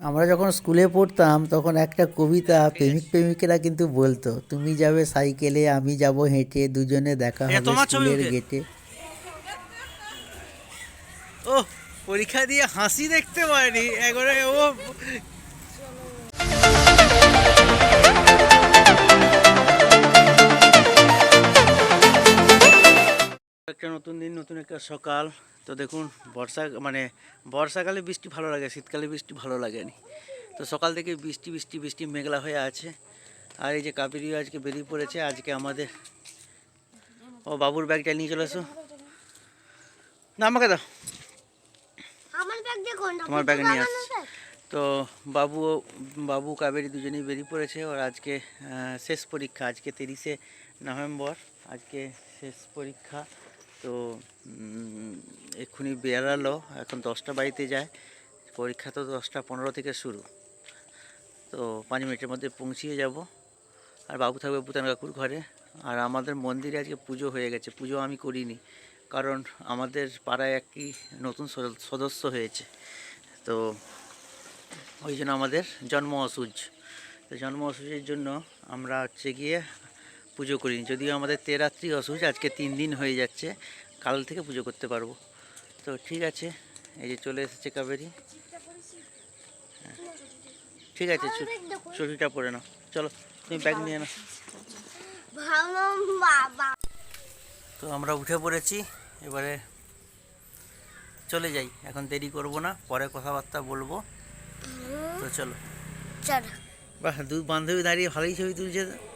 আমরা যখন স্কুলে পড়তাম তখন একটা কবিতা প্রেমিক প্রেমিকেরা কিন্তু বলতো তুমি যাবে সাইকেলে আমি যাব হেঁটে দুজনে দেখা হবে স্কুলের গেটে ও পরীক্ষা দিয়ে হাসি দেখতে পারেনি একবারে ও। একটা নতুন দিন নতুন একটা সকাল। তো দেখুন বর্ষা মানে বর্ষাকালে বৃষ্টি ভালো লাগে শীতকালে বৃষ্টি ভালো লাগেনি। তো সকাল থেকে বৃষ্টি বৃষ্টি বৃষ্টি মেঘলা হয়ে আছে। আর এই যে কাবেরিও আজকে বেরিয়ে পড়েছে আজকে আমাদের ও বাবুর ব্যাগটা নিয়ে চলে এসো। না আমাকে দাও। আমার তোমার ব্যাগ নিয়ে আসছি। তো বাবু বাবু কাবেরি দুজনেই বেরিয়ে পড়েছে। ওর আজকে শেষ পরীক্ষা আজকে তিরিশে নভেম্বর আজকে শেষ পরীক্ষা। তো এক্ষুনি বেরালো এখন দশটা বাড়িতে যায়। পরীক্ষা তো দশটা পনেরো থেকে শুরু। তো পাঁচ মিনিটের মধ্যে পৌঁছিয়ে যাব। আর বাবু থাকবে ভূতান কাকুর ঘরে। আর আমাদের মন্দিরে আজকে পুজো হয়ে গেছে। পুজো আমি করিনি। কারণ আমাদের পাড়ায় একটি নতুন সদস্য হয়েছে। তো, ওই জন্য আমাদের জন্ম অসুজ। তো জন্ম অসুজের জন্য আমরা হচ্ছে গিয়ে পুজো করিনি। যদিও আমাদের তেরাত্রি অসুজ আজকে তিন দিন হয়ে যাচ্ছে। কাল থেকে পুজো করতে পারব। তো ঠিক আছে এই যে চলে এসেছে কাবেরি। হ্যাঁ। ঠিক আছে চু- চুড়িটা পরে নাও। চলো তুমি ব্যাগ নিয়ে নাও। তো আমরা উঠে পড়েছি এবারে চলে যাই। এখন দেরি করব না পরে কথাবার্তা বলব। তো চলো। বাহ দু বান্ধবী দাঁড়িয়ে ভালোই ছবি তুলছে।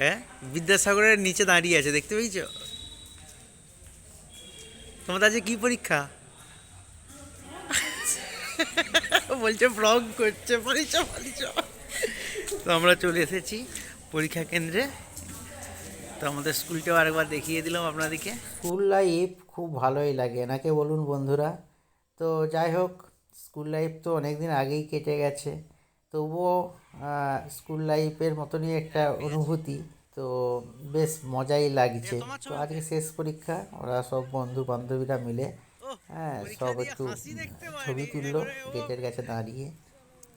হ্যাঁ? বিদ্যাসাগরের নিচে দাঁড়িয়ে আছে, দেখতে পেয়েছ? তোমাদের আজকে কি পরীক্ষা? বলছে ব্লগ করছে পালিচ পালিচ তো আমরা চলে এসেছি পরীক্ষা কেন্দ্রে। তো আমাদের স্কুলটাও আরেকবার দেখিয়ে দিলাম আপনাদেরকে। স্কুল লাইফ খুব ভালোই লাগে, নাকি বলুন বন্ধুরা? তো যাই হোক, স্কুল লাইফ তো অনেক দিন আগেই কেটে গেছে, তবুও স্কুল লাইফের মতনই একটা অনুভূতি। তো বেশ মজাই লাগছে। তো আজকে শেষ পরীক্ষা ওরা সব বন্ধু বান্ধবীরা মিলে হ্যাঁ সব একটু ছবি তুললো গেটের কাছে দাঁড়িয়ে।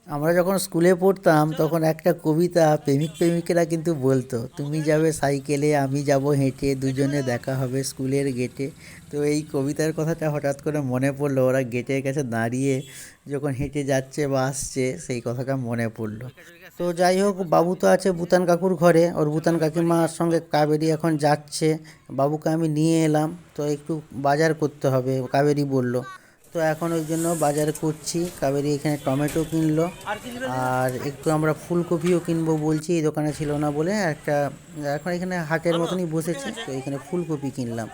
আমরা যখন স্কুলে পড়তাম, তখন একটা কবিতা প্রেমিক প্রেমিকেরা কিন্তু বলতো, তুমি যাবে সাইকেলে, আমি যাব হেঁটে, দুজনে দেখা হবে স্কুলের গেটে। তো এই কবিতার কথাটা হঠাৎ করে মনে পড়ল, ওরা গেটের কাছে দাঁড়িয়ে যখন হেঁটে যাচ্ছে বা আসছে, সেই কথাটা মনে পড়ল। তো যাই হোক, বাবু তো আছে ভুতান কাকুর ঘরে, ওর ভুতান কাকিমার সঙ্গে কাবেরি এখন যাচ্ছে। বাবুকে আমি নিয়ে এলাম, তো একটু বাজার করতে হবে, কাবেরি বলল। তো এখন ওই জন্য বাজার করছি। কাবেরি এখানে টমেটো কিনলো। আর একটু আমরা ফুলকপিও কিনবো বলছি এই দোকানে ছিল না বলে। একটা এখন এখানে হাটের মতনই বসেছে তো এখানে ফুলকপি কিনলাম।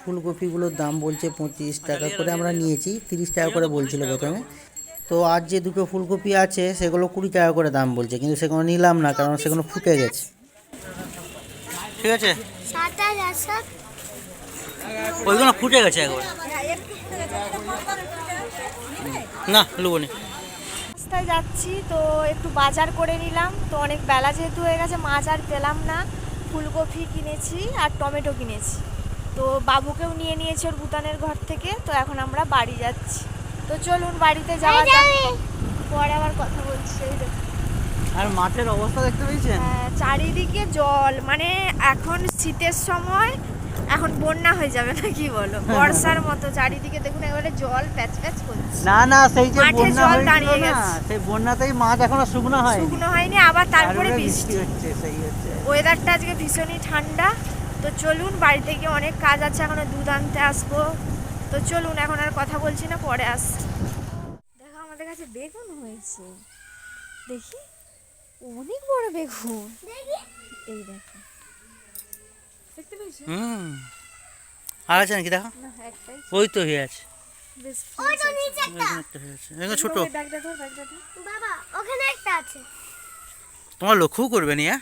ফুলকপিগুলোর দাম বলছে পঁচিশ টাকা করে আমরা নিয়েছি তিরিশ টাকা করে বলছিল প্রথমে। তো আর যে দুটো ফুলকপি আছে সেগুলো কুড়ি টাকা করে দাম বলছে কিন্তু সেগুলো নিলাম না কারণ সেগুলো ফুটে গেছে। ঠিক আছে। ওইগুলো ফুটে গেছে একবার। না লুবনি। রাস্তায় যাচ্ছি তো একটু বাজার করে নিলাম। তো অনেক বেলা যেহেতু হয়ে গেছে মাছ আর পেলাম না। ফুলকপি কিনেছি আর টমেটো কিনেছি। তো বাবুকেও নিয়ে নিয়েছে ওর ভুটানের ঘর থেকে। তো এখন আমরা বাড়ি যাচ্ছি। তো চলুন বাড়িতে যাওয়া যাক। পরে আবার কথা বলছি। আর মাঠের অবস্থা দেখতে পেয়েছেন? হ্যাঁ, চারিদিকে জল। মানে এখন শীতের সময় এখন বন্যা হয়ে যাবে না কি বলো? বর্ষার মতো চারিদিকে দেখুন একেবারে জল প্যাচ প্যাচ করছে। না না সেই যে মাঠে বন্যা জল দাঁড়িয়ে না গেছে। সেই বন্যাতেই মাছ এখনও শুকনো হয় শুকনো হয়নি আবার তারপরে বৃষ্টি হচ্ছে সেই হচ্ছে। ওয়েদারটা আজকে ভীষণই ঠান্ডা। তো চলুন বাড়িতে গিয়ে অনেক কাজ আছে এখনও দুধ আনতে আসব। তো চলুন এখন আর কথা বলছি না পরে আসছি। দেখো আমাদের কাছে বেগুন হয়েছে। দেখি অনেক বড় বেগুন। এই দেখো। হুম। আর আছে নাকি দেখো? ওই তো হয়ে আছে। ছোট। তোমার লক্ষ্যও করবে নি হ্যাঁ?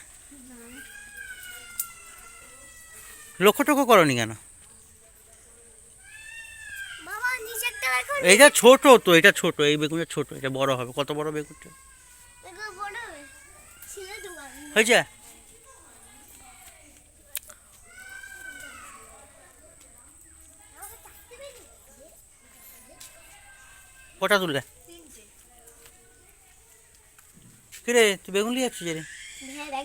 লক্ষ্য টক্ষ্য করনি কেন? এইটা ছোট তো এটা ছোট। এই বেগুনটা ছোট এটা বড় হবে। কত বড় বেগুনটা। হয়েছে? কটা তুললে কিরে তুই বেগুন নিয়ে যাচ্ছিস রে হ্যাঁ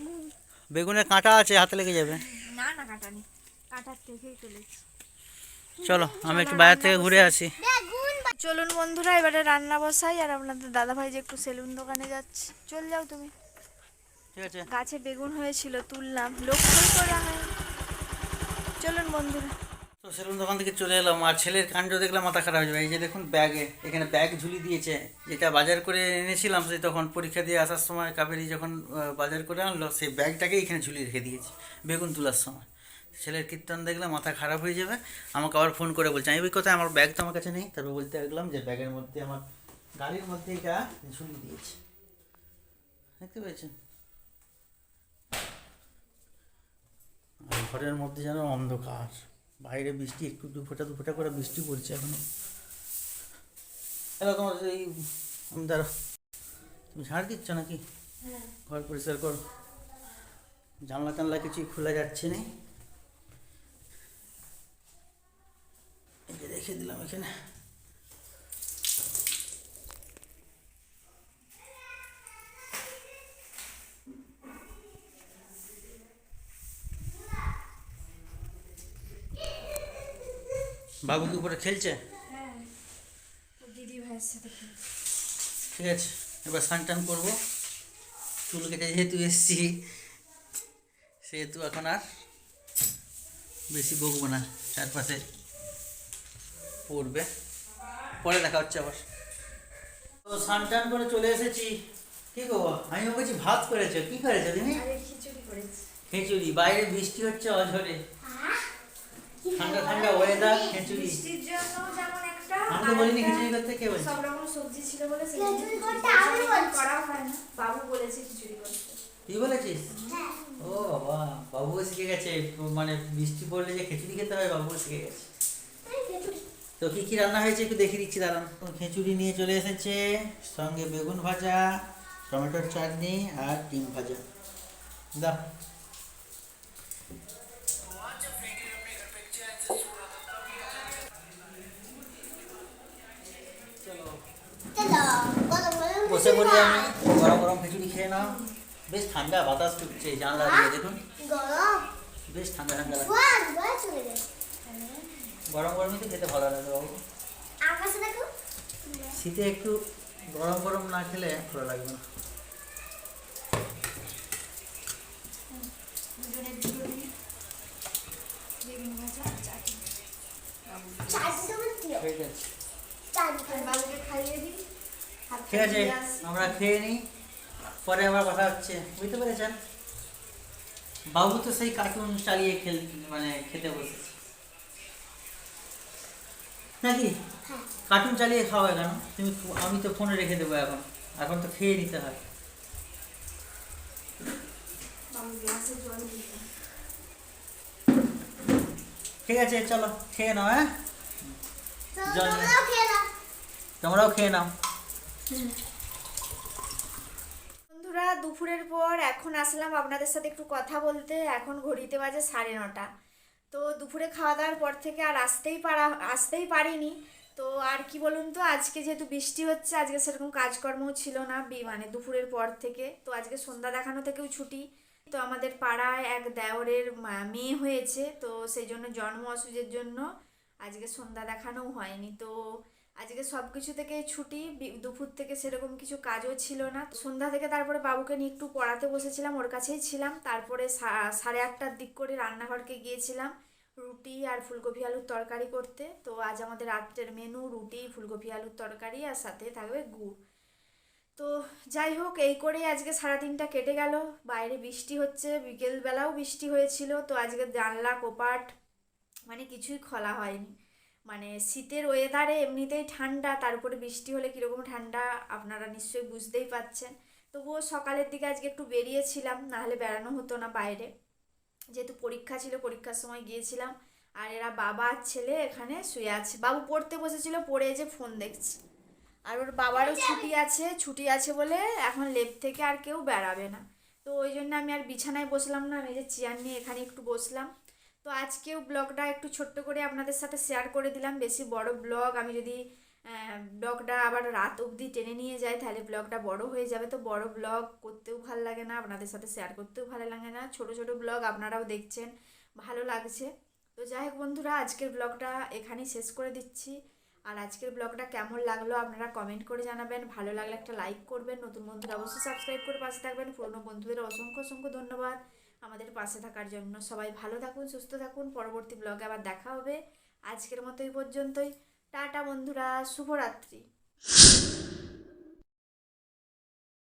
বেগুনের কাঁটা আছে হাতে লেগে যাবে। না না কাটা নেই। চলো আমি একটু বাইরে থেকে ঘুরে আসি। চলুন বন্ধুরা এবারে রান্না বসাই আর আপনাদের দাদা ভাই যে একটু সেলুন দোকানে যাচ্ছে। চল যাও তুমি। ঠিক আছে। গাছে বেগুন হয়েছিল তুললাম। লক্ষ্যই করা হয়। চলুন বন্ধুরা। তো সেলুন দোকান থেকে চলে এলাম, আর ছেলের কাণ্ড দেখলাম মাথা খারাপ হয়ে যাবে। এই যে দেখুন ব্যাগে এখানে ব্যাগ ঝুলি দিয়েছে। যেটা বাজার করে এনেছিলাম সে তখন পরীক্ষা দিয়ে আসার সময় কাবেরি যখন বাজার করে আনলো, সেই ব্যাগটাকে এখানে ঝুলিয়ে রেখে দিয়েছে, বেগুন তোলার সময়। ছেলের কীর্তন দেখলে মাথা খারাপ হয়ে যাবে। আমাকে আবার ফোন করে বলছে, আমি কথা আমার ব্যাগ তো আমার কাছে নেই। তারপর বলতে লাগলাম যে ব্যাগের মধ্যে আমার, গাড়ির মধ্যে এটা ঝুলিয়ে দিয়েছে। দেখতে পেয়েছেন? ঘরের মধ্যে যেন অন্ধকার। বাইরে বৃষ্টি একটু দু ফোঁটা দু ফোঁটা করে বৃষ্টি পড়ছে এখন। এরা তোমার এই দাঁড়া। তুমি ঝাড় দিচ্ছ নাকি? ঘর পরিষ্কার করো। জানলা টানলা কিছুই খোলা যাচ্ছে না। এই যে রেখে দিলাম এখানে। বাবু কি উপরে খেলছে? দিদি ঠিক আছে এবার স্নান টান করব। চুল কেটে যেহেতু এসছি সেহেতু এখন আর বেশি বকবো না চারপাশে পড়বে। পরে দেখা হচ্ছে আবার। তো স্নান টান করে চলে এসেছি। কি গো আমি বলছি ভাত করেছ কি করেছ তুমি খিচুড়ি বাইরে বৃষ্টি হচ্ছে অঝরে। ঠান্ডা ঠান্ডা ওয়েদার খিচুড়ি। বৃষ্টির জন্য যেমন একটা আমি তো বলিনি খিচুড়ি করতে কে বলছে? সব রকম সবজি ছিল বলে খিচুড়ি করতে আমি বলছি। করা হয় না বাবু বলেছে খিচুড়ি করতে। তুই বলেছিস? ও বাবা বাবু শিখে গেছে। মানে বৃষ্টি পড়লে যে খিচুড়ি খেতে হয় বাবু শিখে গেছে। তো কি কি রান্না হয়েছে একটু দেখে দিচ্ছি দাঁড়ান। খিচুড়ি নিয়ে চলে এসেছে? সঙ্গে বেগুন ভাজা টমেটোর চাটনি আর ডিম ভাজা। দাও বসে পড়ি আমি। গরম গরম খিচুড়ি খেয়ে নাও। বেশ ঠান্ডা বাতাস ঢুকছে জানলা দিয়ে দেখুন। গরম? বেশ ঠান্ডা ঠান্ডা গরম গরমই তো খেতে ভালো লাগে বাবু। শীতে একটু গরম গরম না খেলে ভালো লাগবে না। চাটনি খাইয়ে দিই। ঠিক আছে আমরা খেয়ে নিই। পরে আবার কথা হচ্ছে। বুঝতে পেরেছেন? বাবু তো সেই কার্টুন চালিয়ে খেল মানে খেতে বসেছে। নাকি? হ্যাঁ। কার্টুন চালিয়ে খাওয়া কেন? তুমি আমি তো ফোনে রেখে দেবো এখন। এখন তো খেয়ে নিতে হয়। ঠিক আছে চলো খেয়ে নাও হ্যাঁ? তোমরাও খেয়ে নাও। বন্ধুরা, দুপুরের পর এখন আসলাম আপনাদের সাথে একটু কথা বলতে। এখন ঘড়িতে বাজে সাড়ে নটা। তো দুপুরে খাওয়া দাওয়ার পর থেকে আর আসতেই পারা, আসতেই পারিনি। তো আর কি বলুন তো, আজকে যেহেতু বৃষ্টি হচ্ছে, আজকে সেরকম কাজকর্মও ছিল না, বি- মানে দুপুরের পর থেকে। তো আজকে সন্ধ্যা দেখানো থেকেও ছুটি। তো আমাদের পাড়ায় এক দেওরের মেয়ে হয়েছে। তো সেই জন্য জন্ম অসুখের জন্য আজকে সন্ধ্যা দেখানোও হয়নি। তো আজকে সব কিছু থেকে ছুটি দুপুর থেকে সেরকম কিছু কাজও ছিল না। সন্ধ্যা থেকে তারপরে বাবুকে নিয়ে একটু পড়াতে বসেছিলাম, ওর কাছেই ছিলাম। তারপরে সাড়ে আটটার দিক করে রান্নাঘরকে গিয়েছিলাম, রুটি আর ফুলকপি আলুর তরকারি করতে। তো আজ আমাদের রাত্রের মেনু রুটি, ফুলকপি আলুর তরকারি আর সাথে থাকবে গুড়। তো যাই হোক, এই করেই আজকে সারাদিনটা কেটে গেল। বাইরে বৃষ্টি হচ্ছে, বিকেলবেলাও বৃষ্টি হয়েছিল। তো আজকে জানলা, কোপাট মানে কিছুই খোলা হয়নি। মানে শীতের ওয়েদারে এমনিতেই ঠান্ডা তারপরে বৃষ্টি হলে কীরকম ঠান্ডা আপনারা নিশ্চয়ই বুঝতেই পাচ্ছেন তবুও সকালের দিকে আজকে একটু বেরিয়েছিলাম, নাহলে বেড়ানো হতো না বাইরে। যেহেতু পরীক্ষা ছিল, পরীক্ষার সময় গিয়েছিলাম, আর এরা বাবা আর ছেলে এখানে শুয়ে আছে। বাবু পড়তে বসেছিল, পড়ে যে ফোন দেখছে। আর ওর বাবারও ছুটি আছে ছুটি আছে বলে এখন লেপ থেকে আর কেউ বেড়াবে না। তো ওই জন্য আমি আর বিছানায় বসলাম না, আমি যে চেয়ার নিয়ে এখানে একটু বসলাম। তো আজকেও ব্লগটা একটু ছোট্ট করে আপনাদের সাথে শেয়ার করে দিলাম। বেশি বড় ব্লগ আমি যদি ব্লগটা আবার রাত অবধি টেনে নিয়ে যায় তাহলে ব্লগটা বড় হয়ে যাবে। তো বড় ব্লগ করতেও ভালো লাগে না, আপনাদের সাথে শেয়ার করতেও ভালো লাগে না। ছোট ছোট ব্লগ আপনারাও দেখছেন, ভালো লাগছে। তো যাই হোক বন্ধুরা, আজকের ব্লগটা এখানেই শেষ করে দিচ্ছি। আর আজকের ব্লগটা কেমন লাগল আপনারা কমেন্ট করে জানাবেন। ভালো লাগলে একটা লাইক করবেন। নতুন বন্ধুরা অবশ্যই সাবস্ক্রাইব করে পাশে থাকবেন। পুরনো বন্ধুদের অসংখ্য অসংখ্য ধন্যবাদ। আমাদের পাশে থাকার জন্য। সবাই ভালো থাকুন, সুস্থ থাকুন। পরবর্তী ব্লগে আবার দেখা হবে। আজকের মতো এই পর্যন্তই। টাটা বন্ধুরা, শুভরাত্রি।